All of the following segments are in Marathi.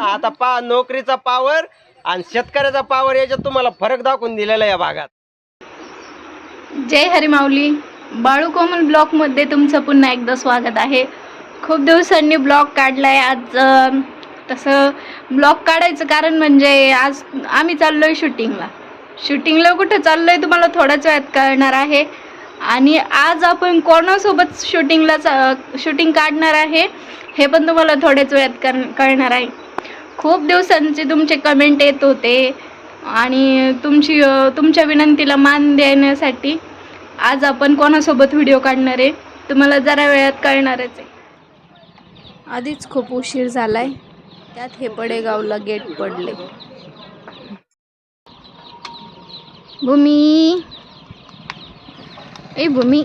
आता पा नोकरीचा पावर आणि शेतकऱ्याचा पावर याच्यात तुम्हाला फरक दाखवून दिलेला या भागात. जय हरी माऊली. बाळू कोमल ब्लॉगमध्ये तुमचं पुन्हा एकदा स्वागत आहे. खूप दिवसांनी ब्लॉग काढलाय. आज तसं ब्लॉग काढायचं कारण म्हणजे आज आम्ही चाललोय शूटिंगला. शूटिंगला कुठं चाललोय तुम्हाला थोड्याच वेळात कळणार आहे. आणि आज आपण कोणासोबत शूटिंगला शूटिंग काढणार आहे हे पण तुम्हाला थोड्याच वेळात कळणार आहे. खूप दिवसांचे तुमचे कमेंट येत होते. आणि तुमची तुमच्या विनंतीला मान देण्यासाठी आज आपण कोणासोबत व्हिडिओ काढणार आहे तुम्हाला जरा वेळात कळणारच आहे. आधीच खूप उशीर झालाय. त्यात हे पडेगावला गेट पडले. भूमी. ए भूमी.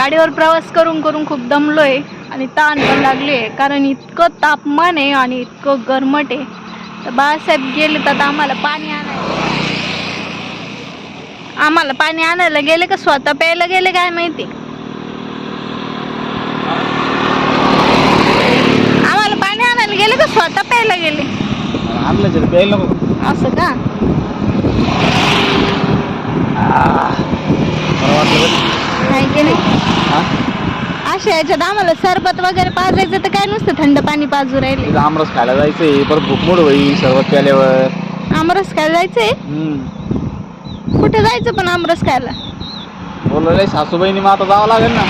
गाडीवर प्रवास करून करून खूप दमलोय आणि ताण पण लागले कारण इतकं तापमान आहे आणि इतकं गरमट आहे. तर बाळासाहेब गेले तर आम्हाला पाणी आणायला. आम्हाला पाणी आणायला गेले का? स्वतः प्यायला गेले काय माहिती? आम्हाला पाणी आणायला गेले का? स्वतः प्यायला गेले. आणलं प्यायला असं का. नाही की नाही? हा? अशा याच्यात आम्हाला सरबत वगैरे पाजायचं तर काय नुसतं थंड पाणी पाजू राहिले? तिथं आमरस खायला जायचंय. परत भूकमोड होईल सरबत प्याल्यावर. आमरस खायला जायचंय? हम्म. कुठे जायचं पण आमरस खायला? बोलले सासूबाईनी मग आता जावं लागेल ना.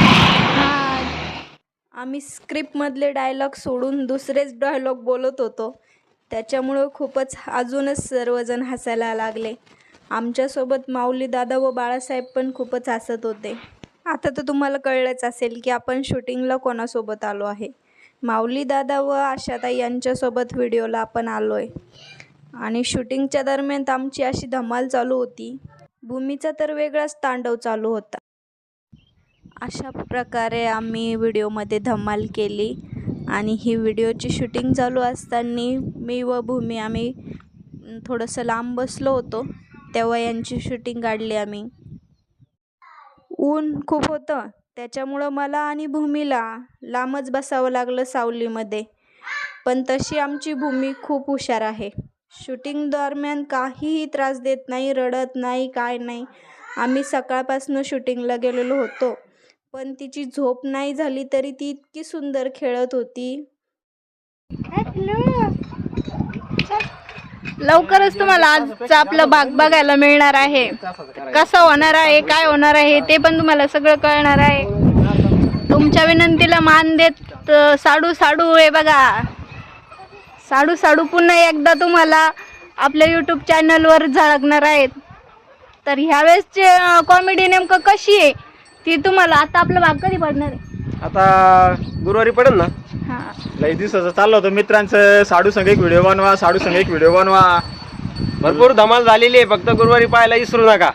आम्ही स्क्रिप्टमधले डायलॉग सोडून दुसरेच डायलॉग बोलत होतो. त्याच्यामुळं खूपच अजूनच सर्वजण हसायला लागले. आमच्यासोबत माऊली दादा व बाळासाहेब पण खूपच हसत होते. आता तर तुम्हाला कळलंच असेल की आपण शूटिंगला कोणासोबत आलो आहे. माऊली दादा व आशाताई यांच्यासोबत व्हिडिओला आपण आलो आहे आणि शूटिंगच्या दरम्यान तर आमची अशी धमाल चालू होती. भूमीचा तर वेगळाच तांडव चालू होता. अशा प्रकारे आम्ही व्हिडिओमध्ये धमाल केली. आणि ही व्हिडिओची शूटिंग चालू असताना मी व भूमी आम्ही थोडंसं लांब बसलो होतो. तेव्हा यांची शूटिंग काढली आम्ही. ऊन खूप होतं. त्याच्यामुळं मला आणि भूमीला लांबच बसावं लागलं सावलीमध्ये. पण तशी आमची भूमी खूप हुशार आहे. शूटिंग दरम्यान काहीही त्रास देत नाही रडत नाही काय नाही. आम्ही सकाळपासून शूटिंगला गेलेलो होतो. पण तिची झोप नाही झाली तरी ती इतकी सुंदर खेळत होती. लवकरच तुम्हाला आजचा आपला भाग बघायला मिळणार आहे. कसं होणार आहे काय होणार आहे ते पण तुम्हाला सगळं कळणार आहे. तुमच्या विनंतीला मान देत साडू साडू हे बघा. साडू साडू पुन्हा एकदा तुम्हाला आपल्या यूट्यूब चॅनलवर झळकणार आहेत. तर ह्यावेळेसचे कॉमेडी नेमकं कशी आहे ती तुम्हाला आता आपला भाग कधी पडणार आहे? आता गुरुवारी पडेल ना? लई दिवसाचं चाललं होतं. मित्रांचं साडू संघ एक व्हिडिओ बनवा साडू संघ एक व्हिडिओ बनवा. भरपूर धमाल झालेली आहे. फक्त गुरुवारी पाहायला विसरू नका.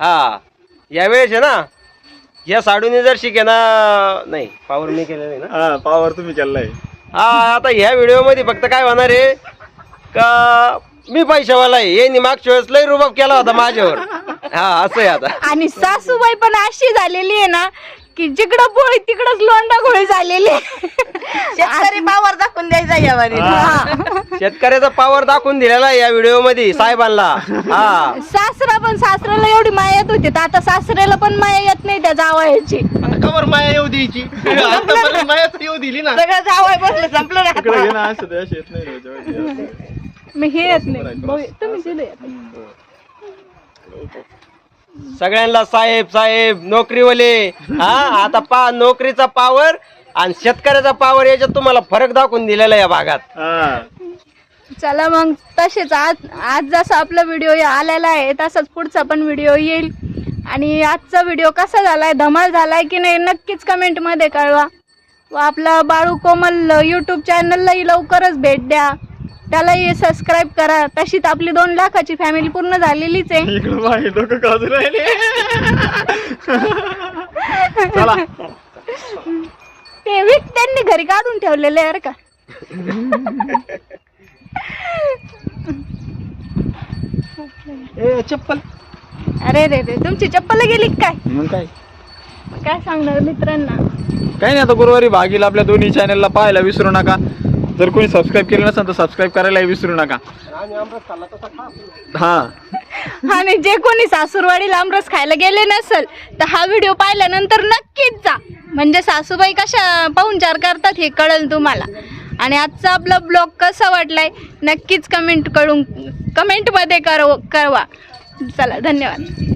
हा. यावेळेस आहे ना या साडूने जर शिके ना नाही पावर मी केलेलं आहे ना. हा पावर तुम्ही केलाय हा आता ह्या व्हिडिओमध्ये फक्त काय होणार आहे का मी पैशावाला आहे. यांनी मागच्या वेळेस लय रुबाब केला होता माझ्यावर. हा असं आहे आता. आणि सासूबाई पण अशी झालेली आहे ना की जिकडं पोळी तिकडच लोंडा गोळी झालेली. शेतकरी पावर दाखवून द्यायचा यावर शेतकऱ्याचा पावर दाखवून दिलेला आहे या व्हिडिओमध्ये साहेबांना. हा. सासरा पण सासऱ्याला एवढी माया येत होती. तर आता सासऱ्याला पण माया येत नाही त्या जावयाची. कवर माया येऊ द्यायची. माया येऊ दिली ना. सगळं जावय बसलं संपलं ना ना असं ते असे येत नाही रोज. मी हे येत नाही. भाऊ, तुम्ही येत. सगळ्यांना साहेब साहेब नोकरीवाले हा आता पा नोकरीचा पावर आणि शेतकऱ्याचा पावर याच्यात तुम्हाला फरक दाखवून दिलेला आहे या भागात. हा. चला मग तसेच आज आज जसा आपला व्हिडिओ आलेला आहे तसाच पुढचा पण व्हिडिओ येईल. आणि आजचा व्हिडिओ कसा झालाय धमाल झालाय की नाही नक्कीच कमेंटमध्ये कळवा. व आपला बाळू कोमल यूट्यूब चॅनललाही लवकरच भेट द्या. त्यालाही सबस्क्राईब करा. तशीच आपली दोन लाखाची फॅमिली पूर्ण झालेलीच आहे. इकडे बाहेर डोकं काजू राहिले. चला. ते वीक त्यांनी घरी काढून ठेवलेले आहे बरं का. ए चप्पल. अरे रे रे तुमची चप्पल गेली का काय? मग काय? काय सांगणार मित्रांना? काही नाही आता गुरुवारी भागील आपल्या दोन्ही चॅनलला पाहायला विसरू नका. जर कोणी सबस्क्राईब केलं नसेल तर सबस्क्राईब करायला विसरू नका. हा. आणि जे कोणी सासूरवाडीला आमरस खायला गेले नसेल तर हा व्हिडिओ पाहिल्यानंतर नक्कीच जा. म्हणजे सासूबाई कशा पाहुणचार करतात हे कळेल तुम्हाला. आणि आजचा आपला ब्लॉग कसा वाटलाय नक्कीच कमेंट करून कमेंटमध्ये करव कळवा. चला धन्यवाद.